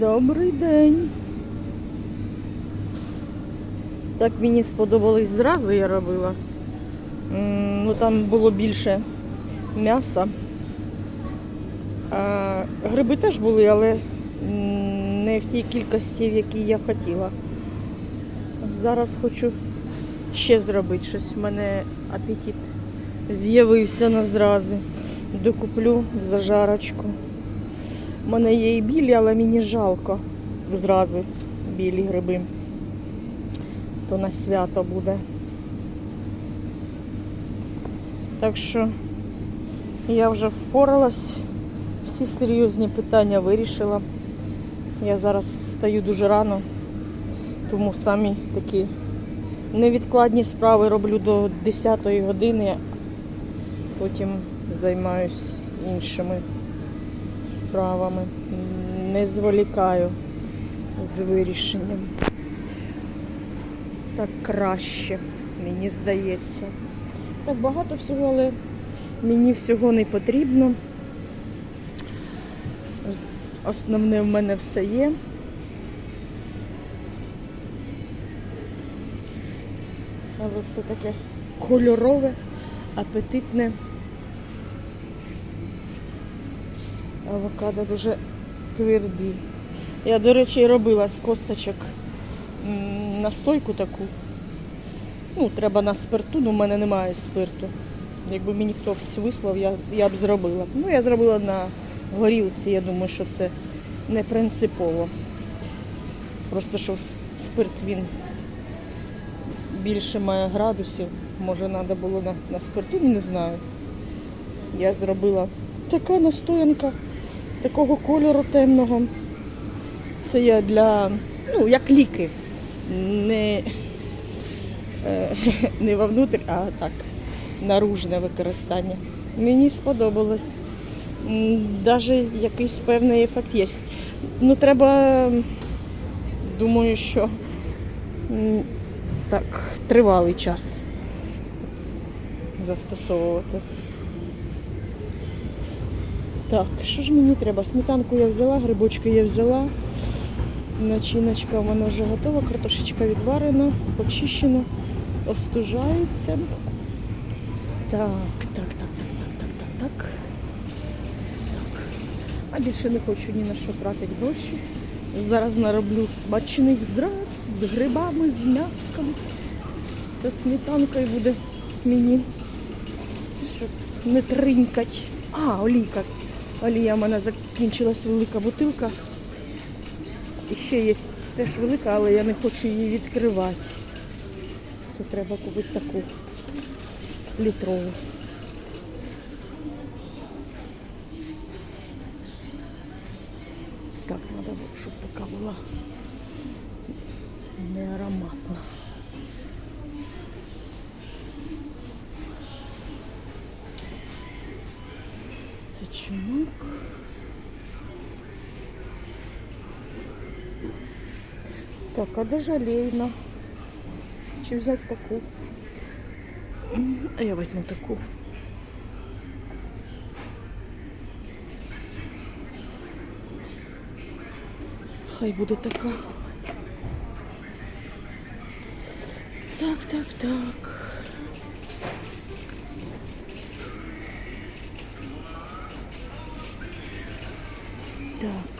Добрий день. Так мені сподобалось зразу, я робила. Ну там було більше м'яса. Гриби теж були, але не в тій кількості, в якій я хотіла. Зараз хочу ще зробити щось. У мене апетит з'явився на зрази. Докуплю зажарочку. У мене є і білі, але мені жалко зрази білі гриби. То на свято буде. Так що я вже впоралась, всі серйозні питання вирішила. Я зараз встаю дуже рано, тому самі такі невідкладні справи роблю до 10 години, потім займаюсь іншими справами. Не зволікаю з вирішенням. Так краще, мені здається. Так багато всього, але мені всього не потрібно. Основне в мене все є. Але все таке кольорове, апетитне. Авокадо дуже тверді. Я, до речі, робила з косточок настойку таку. Ну, треба на спирту, але в мене немає спирту. Якби мені хтось вислав, я, я б зробила. Ну, я зробила на горілці, я думаю, що це не принципово. Просто що спирт він більше має градусів. Може, треба було на, на спирту, ну, не знаю. Я зробила така настоянка такого кольору темного. Це я для, ну, як ліки. Не, е, не вовнутрь, а так, наружне використання. Мені сподобалось. Навіть якийсь певний ефект є. Ну, треба, думаю, що так, тривалий час застосовувати. Так, що ж мені треба? Сметанку я взяла, грибочки я взяла. Начиночка в мене вже готова, картошечка відварена, почищена, остужається. Так, так, так, так, так, так, так, так. А більше не хочу ні на що тратити гроші. Зараз нароблю смачних здраз з грибами, з м'яском. Це сметанкою буде мені. Щоб не тринькать. А, олійка. Олія в мене закінчилась велика бутилка. І ще є теж велика, але я не хочу її відкривати. То треба купити таку літрову. Так, треба, щоб така була не ароматна. Чумак. Так, а де жалейна? Чи взяти таку? А я візьму таку. Хай буде така. Так, так, так. Так.